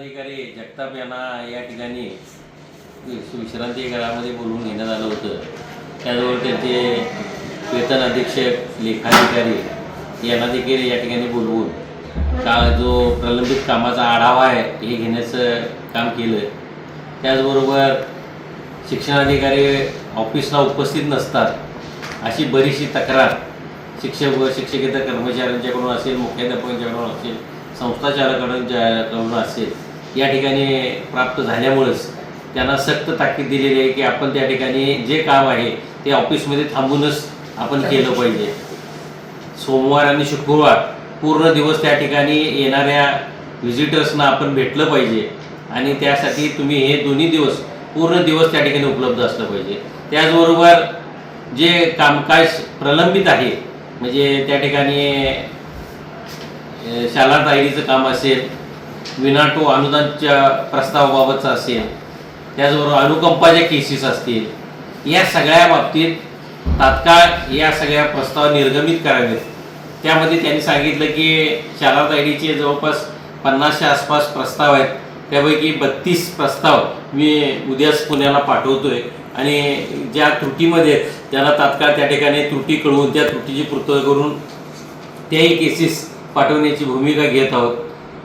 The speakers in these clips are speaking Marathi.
अधिकारी जगताप यांना या ठिकाणी विश्रांती घरामध्ये बोलवून घेण्यात आलं होतं. त्याचबरोबर त्यांचे वेतन अधीक्षक लेखाधिकारी यांना देखील या ठिकाणी बोलवून का जो प्रलंबित कामाचा आढावा आहे हे घेण्याचं काम केलं. त्याचबरोबर शिक्षणाधिकारी ऑफिसला उपस्थित नसतात अशी बरीचशी तक्रार शिक्षक व शिक्षकेतर कर्मचाऱ्यांच्याकडून असेल मुख्याध्यापकांच्याकडून असेल संस्था असेल या ठिकाणी प्राप्त झाल्यामुळंच त्यांना सक्त ताकीद दिलेली आहे की आपण त्या ठिकाणी जे काम आहे ते ऑफिसमध्ये थांबूनच आपण केलं पाहिजे. सोमवार आणि शुक्रवार पूर्ण दिवस त्या ठिकाणी येणाऱ्या व्हिजिटर्सना आपण भेटलं पाहिजे आणि त्यासाठी तुम्ही हे दोन्ही दिवस पूर्ण दिवस त्या ठिकाणी उपलब्ध असलं पाहिजे. त्याचबरोबर जे कामकाज प्रलंबित आहे म्हणजे त्या ठिकाणी शाला डायरीचं काम असेल विनाटो अनुदानच्या प्रस्तावाबाबतचं असेल त्याचबरोबर अनुकंपाच्या केसेस असतील या सगळ्या बाबतीत तात्काळ या सगळ्या प्रस्ताव निर्गमित करावेत. त्यामध्ये त्यांनी सांगितलं की शाला तायडीचे जवळपास पन्नासच्या आसपास प्रस्ताव आहेत. त्यापैकी बत्तीस प्रस्ताव मी उद्याच पुण्याला पाठवतोय. आणि ज्या त्रुटीमध्ये त्यांना तात्काळ त्या ठिकाणी त्रुटी कळवून त्या त्रुटीची पूर्तता करून त्याही केसेस पाठवण्याची भूमिका घेत आहोत.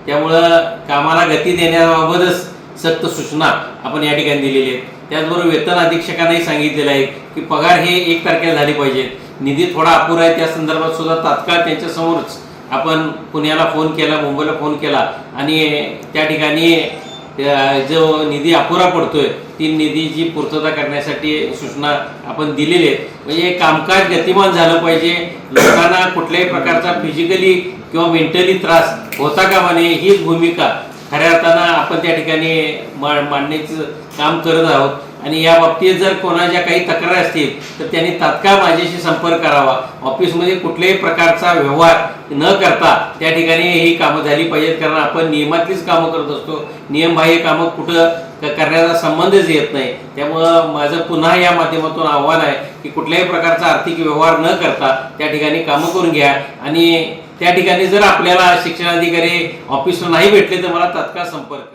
त्यामुळं कामाला गती देण्याबाबतच सक्त सूचना आपण या ठिकाणी दिलेली आहे त्याचबरोबर वेतन अधीक्षकांनाही सांगितलेलं आहे की पगार हे एक तारखेला झाले पाहिजेत निधी थोडा अपुरा आहे त्या संदर्भात सुद्धा तात्काळ त्यांच्यासमोरच आपण पुण्याला फोन केला मुंबईला फोन केला आणि त्या ठिकाणी जो निधी अपुरा पडतोय ती निधीची पूर्तता करण्यासाठी सूचना आपण दिलेली आहेत म्हणजे कामकाज गतिमान झालं पाहिजे. लोकांना कुठल्याही प्रकारचा फिजिकली किंवा मेंटली त्रास होता कामा नये हीच भूमिका खऱ्या अर्थानं आपण त्या ठिकाणी मा मांडण्याचं काम करत आहोत. आणि या बाबतीत जर कोणाच्या काही तक्रार असतील तर त्यांनी तात्काळ माझ्याशी संपर्क करावा. ऑफिसमध्ये कुठल्याही प्रकारचा व्यवहार न करता त्या ठिकाणी ही कामं झाली पाहिजेत कारण आपण नियमातलीच कामं करत असतो. नियमबाह्य कामं कुठं क- करण्याचा संबंधच येत नाही. त्यामुळं माझं पुन्हा या माध्यमातून आव्हान आहे की कुठल्याही प्रकारचा आर्थिक व्यवहार न करता त्या ठिकाणी कामं करून घ्या. आणि त्या ठिकाणी जर आपल्याला शिक्षणाधिकारी ऑफिसला नाही भेटले तर मला तात्काळ संपर्क